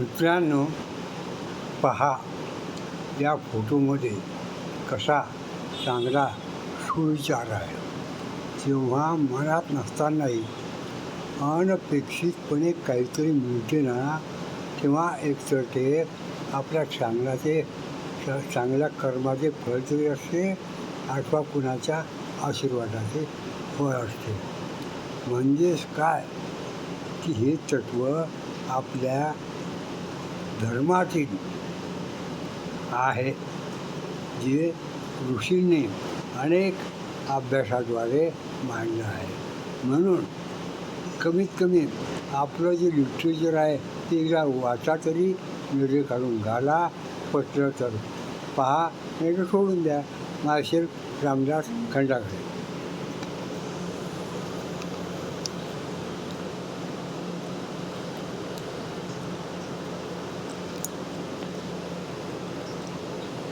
मित्रांनो पहा या फोटोमध्ये कसा चांगला सुविचार आहे. जेव्हा मनात नसतानाही अनपेक्षितपणे काहीतरी मिळते ना तेव्हा एकतर ते आपल्या चांगल्याचे चांगल्या कर्माचे फळ तरी असते अथवा कुणाच्या आशीर्वादाचे फळ असते. म्हणजेच काय? की हे तत्त्व आपल्या धर्मातील आहे जे ऋषींनी अनेक अभ्यासाद्वारे मांडलं आहे. म्हणून कमीत कमी आपलं जे लिटरेचर आहे ते एकदा वाचा तरी निर्णय काढून घाला पटलं तर पहा नाही तर सोडून द्या. माळशेर रामदास खंडाकडे